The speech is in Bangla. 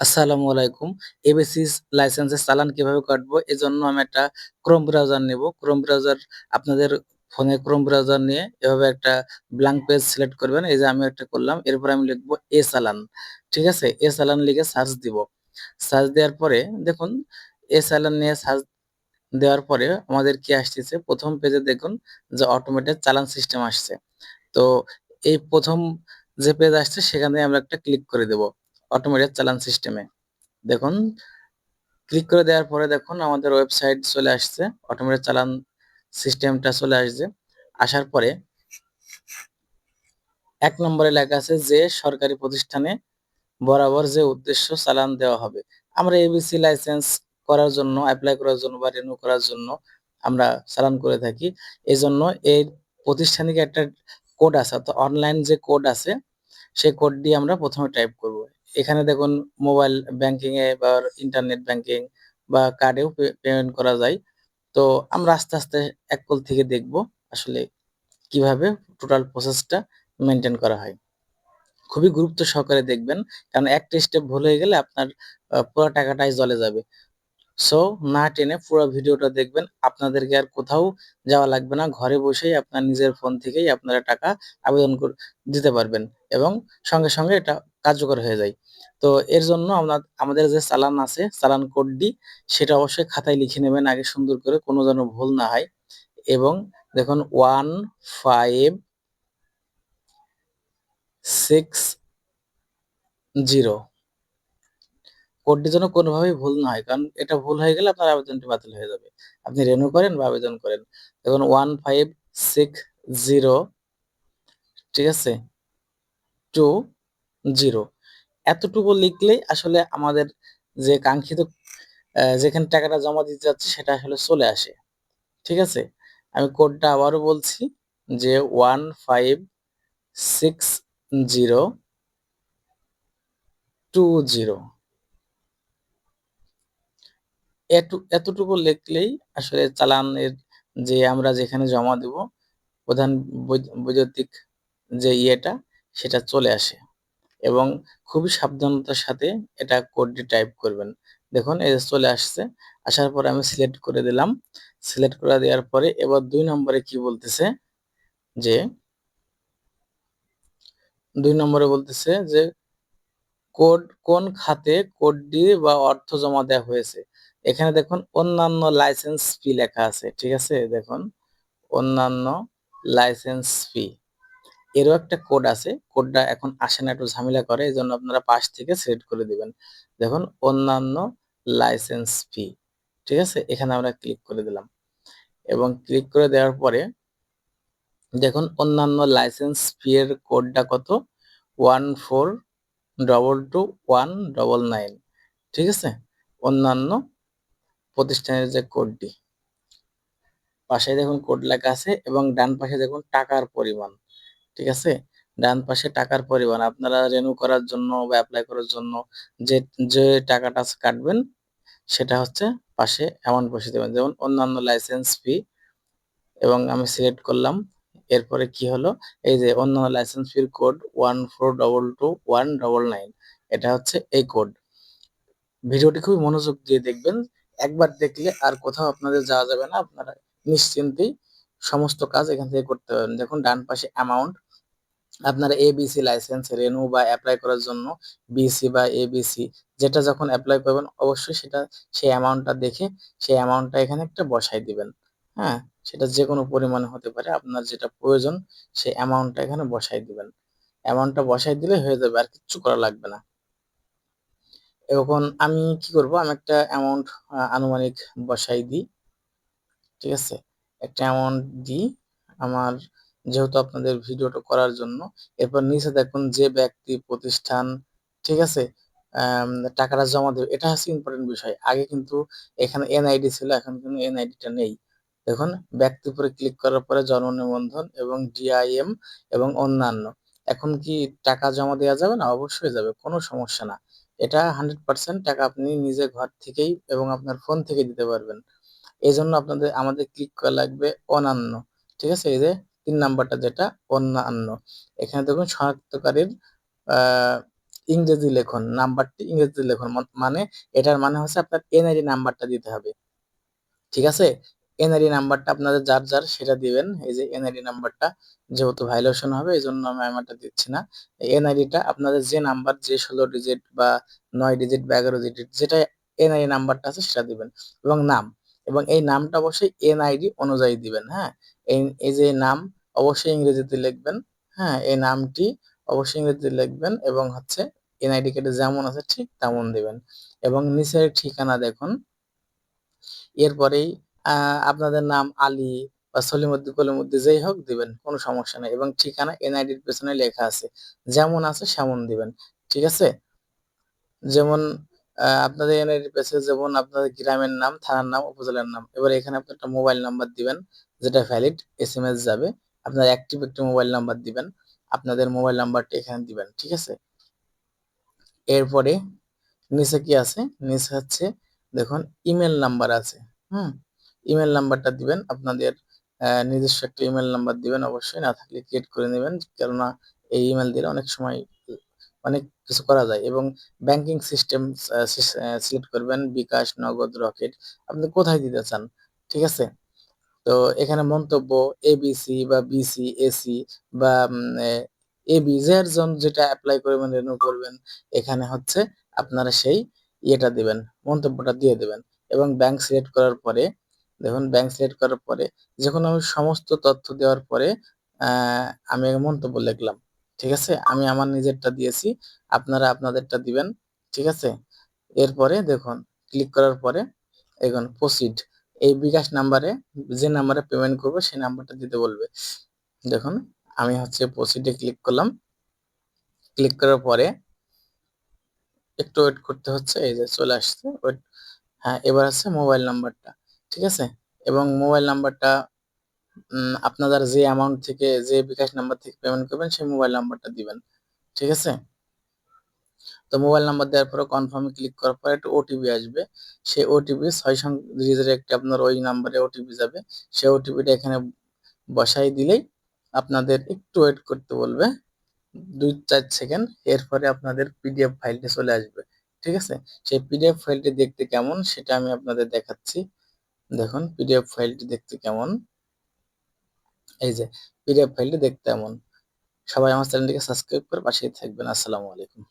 আসসালামু আলাইকুম। এবিসিস লাইসেন্সের চালান কীভাবে কাটবো? এজন্য আমি একটা ক্রোম ব্রাউজার নেব। ক্রোম ব্রাউজার আপনাদের ফোনে ক্রোম ব্রাউজার নিয়ে এভাবে একটা ব্ল্যাঙ্ক পেজ সিলেক্ট করবেন। এই যে আমি একটা করলাম। এরপরে আমি লিখব এ চালান। ঠিক আছে? এ চালান লিখে সার্চ দিব। সার্চ দেওয়ার পরে, দেখুন এ চালান নিয়ে সার্চ দেওয়ার পরে আমাদের কি আসতেছে? প্রথম পেজে দেখুন যে অটোমেটেড চালান সিস্টেম আসছে। তো এই প্রথম যে পেজ আসছে, সেখানে আমরা একটা ক্লিক করে দেব। অটোমেটেড চালান সিস্টেমে। দেখুন ক্লিক করে দেওয়ার পরে দেখুন আমাদের ওয়েবসাইট চলে আসছে। অটোমেটেড চালান সিস্টেমটা চলে আসছে। আসার পরে এক নম্বরে লেখা আছে যে সরকারি প্রতিষ্ঠানে বরাবর যে উদ্দেশ্য চালান দেওয়া হবে। আমরা এবিসি লাইসেন্স করার জন্য, অ্যাপ্লাই করার জন্য বা রিনিউ করার জন্য আমরা চালান করে থাকি। এই জন্য এই প্রতিষ্ঠানিক একটা কোড আছে অর্থাৎ অনলাইন যে কোড আছে সেই কোড দিয়ে আমরা প্রথমে টাইপ করব। এখানে দেখুন মোবাইল ব্যাংকিং এ বা ইন্টারনেট ব্যাংকিং বা কার্ডেও পেমেন্ট করা যায়। তো আমরা আস্তে, আস্তে এক কল থেকে দেখব আসলে কীভাবে টোটাল প্রসেসটা মেনটেন করা হয়। খুবই গুরুত্ব সহকারে দেখবেন। কারণ একটা স্টেপ ভুল হয়ে গেলে আপনার পুরা টাকাটাই জলে যাবে। সো না টেনে পুরো ভিডিওটা দেখবেন। আপনাদেরকে আর কোথাও যাওয়া লাগবে না। ঘরে বসেই আপনার নিজের ফোন থেকেই আপনারা টাকা আবেদন দিতে পারবেন এবং সঙ্গে, সঙ্গে এটা কার্যকর হয়ে যায়। তো এর জন্য আমাদের যে চালান আছে, চালান কোডটি সেটা অবশ্যই খাতায় লিখে নেবেন আগে সুন্দর করে কোনো যেন ভুল না হয় এবং দেখুন 156 কোডটি যেন কোনোভাবেই ভুল না হয়। কারণ এটা ভুল হয়ে গেলে আপনার আবেদনটি বাতিল হয়ে যাবে। আপনি রিনিউ করেন বা আবেদন করেন। দেখুন 1560 ঠিক আছে? 20 এতটুকু লিখলেই আসলে আমাদের যে কাঙ্ক্ষিত যেখানে টাকাটা জমা দিতে যাচ্ছে সেটা আসলে চলে আসে। ঠিক আছে? আমি কোডটা আবারও বলছি যে 156020 এটু, এতটুকু লিখলেই আসলে চালানের যে আমরা যেখানে জমা দেব, প্রধান বৈদ্যুতিক যে ইয়েটা, সেটা চলে আসে এবং খুবই সাবধানতার সাথে এটা কোডটি টাইপ করবেন। দেখুন, এই চলে আসছে। আসার পরে আমি সিলেক্ট করে দিলাম। সিলেক্ট করে দেওয়ার পরে এবার দুই নম্বরে কি বলতেছে যে, দুই নম্বরে বলতেছে যে কোড কোন খাতে কোডটি বা অর্থ জমা দেওয়া হয়েছে। এখানে দেখুন, অন্যান্য লাইসেন্স ফি লেখা আছে। ঠিক আছে? দেখুন, অন্যান্য লাইসেন্স ফি। এরও একটা কোড আছে। কোডটা এখন আসে না, একটু ঝামেলা করে। এই জন্য আপনারা পাশ থেকে সিলেক্ট করে দিবেন। দেখুন, অন্যান্য লাইসেন্স ফি। ঠিক আছে? এখানে আমরা ক্লিক করে দিলাম। এবং ক্লিক করে দেওয়ার পরে, দেখুন, অন্যান্য লাইসেন্স ফি এর কোডটা কত? 1422199 ঠিক আছে? অন্যান্য প্রতিষ্ঠানের যে কোডটি। পাশে দেখুন কোড লেখা আছে এবং ডান পাশে দেখুন টাকার পরিমাণ। ঠিক আছে? ডান পাশে টাকার পরিমাণ আপনারা রিনিউ করার জন্য বা অ্যাপ্লাই করার জন্য যে, যে টাকাটা কাটবেন সেটা হচ্ছে পাশে অ্যামাউন্ট বসে দেবেন। যেমন অন্যান্য লাইসেন্স ফি এবং আমি সিলেক্ট করলাম। এরপরে কি হলো? এই যে অন্যান্য লাইসেন্স ফির কোড 1422199 এটা হচ্ছে এই কোড। ভিডিওটি খুবই মনোযোগ দিয়ে দেখবেন। একবার দেখলে আর কোথাও আপনাদের যাওয়া যাবে না। আপনারা নিশ্চিন্তেই সমস্ত কাজ এখান থেকে করতে পারবেন। দেখুন ডান পাশে অ্যামাউন্ট আপনারা এবিসি লাইসেন্স রিনিউ বা অ্যাপ্লাই করার জন্য বিসি বা এবিসি যেটা যখন অ্যাপ্লাই করবেন অবশ্যই সেটা, সেই অ্যামাউন্টটা দেখে সেই অ্যামাউন্টটা এখানে একটা বসায় দিবেন। হ্যাঁ? সেটা যেকোনো পরিমাণে হতে পারে। আপনার যেটা প্রয়োজন সেই অ্যামাউন্টটা এখানে বসাই দিবেন। অ্যামাউন্টটা বসায় দিলে হয়ে যাবে আর কিচ্ছু করা লাগবে না। এখন আমি কি করব? আমি একটা অ্যামাউন্ট আনুমানিক বসাই দিই। ঠিক আছে? একটা অ্যামাউন্ট দিই। আমার যেহেতু আপনাদের ভিডিওটা করার জন্য। এরপর নিচে দেখুন যে ব্যক্তি, প্রতিষ্ঠান, ঠিক আছে? টাকাটা জমা দেবে। এটা হচ্ছে ইম্পোর্টেন্ট বিষয়। আগে কিন্তু এখানে এনআইডি ছিল, এখন কিন্তু এনআইডিটা নেই। দেখুন ব্যক্তির উপরে ক্লিক করার পরে জন্ম নিবন্ধন এবং ডিআইএম এবং অন্যান্য। এখন কি টাকা জমা দেওয়া যাবে না? অবশ্যই যাবে। কোনো সমস্যা না। এটা 100% টাকা আপনি নিজে ঘর থেকেই এবং আপনার ফোন থেকে দিতে পারবেন। এজন্য আপনাদের আমাদের ক্লিক করা লাগবে অন্যান্য। ঠিক আছে? এই যে ৩ নাম্বারটা যেটা, অন্যান্য। এখানে দেখুন শনাক্তকারীর ইংরেজি লেখুন, নাম্বারটি ইংরেজি লিখুন মানে এটার মানে হচ্ছে আপনার এনআইডি নাম্বারটা দিতে হবে। ঠিক আছে? এনআইডি নাম্বারটা আপনাদের যার যার সেটা দিবেন, এই যে এনআইডি নাম্বারটা যেহেতু ভাইলেশন হবে এই জন্য আমি আমারটা দিচ্ছি না। এনআইডিটা আপনাদের যে নাম্বার, যে ষোলো ডিজিট বা নয় ডিজিট বা এগারো ডিজিট যেটা এনআইডি নাম্বারটা আছে সেটা দিবেন। এবং নাম এবং এই নামটা অবশ্যই এনআইডি অনুযায়ী দিবেন হ্যাঁ? এই যে নাম অবশ্যই ইংরেজিতে লিখবেন হ্যাঁ? এই নামটি অবশ্যই ইংরেজিতে লিখবেন এবং হচ্ছে এনআইডি কার্ডে যেমন আছে ঠিক তেমন দিবেন। এবং নিচের ঠিকানা দেখুন, এরপরেই আপনাদের নাম আলী বা সলিমুদ্দি কলিমুদ্দি যেই হোক দিবেন, কোনো সমস্যা নেই। এবং ঠিকানা এনআইডির পেছনে লেখা আছে, যেমন আছে সেমন দিবেন, ঠিক আছে? যেমন আপনাদের এনআইডির পেছনে যেমন আপনাদের গ্রামের নাম, থানার নাম, উপজেলার নাম। এবার এখানে আপনি একটা মোবাইল নাম্বার দিবেন, যেটা ভ্যালিড এস এম এস যাবে। আপনার অ্যাক্টিভ একটি মোবাইল নাম্বার দিবেন, আপনাদের মোবাইল নাম্বারটা এখানে দিবেন, ঠিক আছে? এরপরে নিচে কি আছে? নিচে হচ্ছে, দেখুন ইমেল নাম্বার আছে, হুম? ইমেল নাম্বারটা দিবেন, আপনাদের নিজস্ব একটা ইমেল নাম্বার দিবেন, অবশ্যই না থাকলে ক্রিয়েট করে নেবেন, কেননা এই ইমেল দিলে অনেক সময় অনেক কিছু করা যায় এবং ব্যাংকিং সিস্টেম সিলেক্ট করবেন বিকাশ, নগদ, রকেট। আপনি কোথায় দিতে চান, ঠিক আছে? তো এখানে মন্তব্য এবিসি বা বিসি এসি বা এবি যার জন যেটা অ্যাপ্লাই করবেন রেনু করবেন, এখানে হচ্ছে আপনারা সেই ইয়েটা দিবেন, মন্তব্যটা দিয়ে দেবেন। এবং ব্যাংক সিলেক্ট করার পরে, দেখুন ব্যাংক সিলেক্ট করার পরে, যখন আমি সমস্ত তথ্য দেওয়ার পরে আমি মন্তব্য লিখলাম। ঠিক আছে? আমি আমার নিজেরটা দিয়েছি, আপনারা আপনাদেরটা দিবেন, ঠিক আছে? এরপরে দেখুন ক্লিক করার পরে এখন প্রসিড এই বিকাশ নাম্বারে যে নাম্বারে পেমেন্ট করব, সেই নাম্বারটা দিতে বলবে। দেখুন, আমি হচ্ছে প্রসিডে ক্লিক করলাম। ক্লিক করার পরে একটু ওয়েট করতে হচ্ছে, এই যে চলে আসছে ওয়েট হ্যাঁ এবার আছে মোবাইল নাম্বারটা ঠিক আছে? এবং মোবাইল নাম্বারটা আপনাদের যে অ্যামাউন্ট থেকে, যে বিকাশ নাম্বার থেকে পেমেন্ট করবেন, সেই মোবাইল নাম্বারটা দিবেন। ঠিক আছে? তো মোবাইল নাম্বার দেওয়ার পরে কনফার্মে ক্লিক করার পরে একটা ওটিপি আসবে। সেই ওটিপি ছয় ডিজিটের একটি আপনার ওই নাম্বারে ওটিপি যাবে। সেই ওটিপিটা এখানে বসাই দিলেই আপনাদের একটু ওয়েট করতে বলবে। দুই চার সেকেন্ড এরপরে আপনাদের পিডিএফ ফাইলটি চলে আসবে। ঠিক আছে? সেই পিডিএফ ফাইলটি দেখতে কেমন, সেটা আমি আপনাদের দেখাচ্ছি। দেখুন পিডিএফ ফাইলটি দেখতে কেমন। এই যে পিডিএফ ফাইলটি দেখতে এমন। সবাই আমার চ্যানেলটিকে সাবস্ক্রাইব করে পাশেই থাকবেন। আসসালামু আলাইকুম।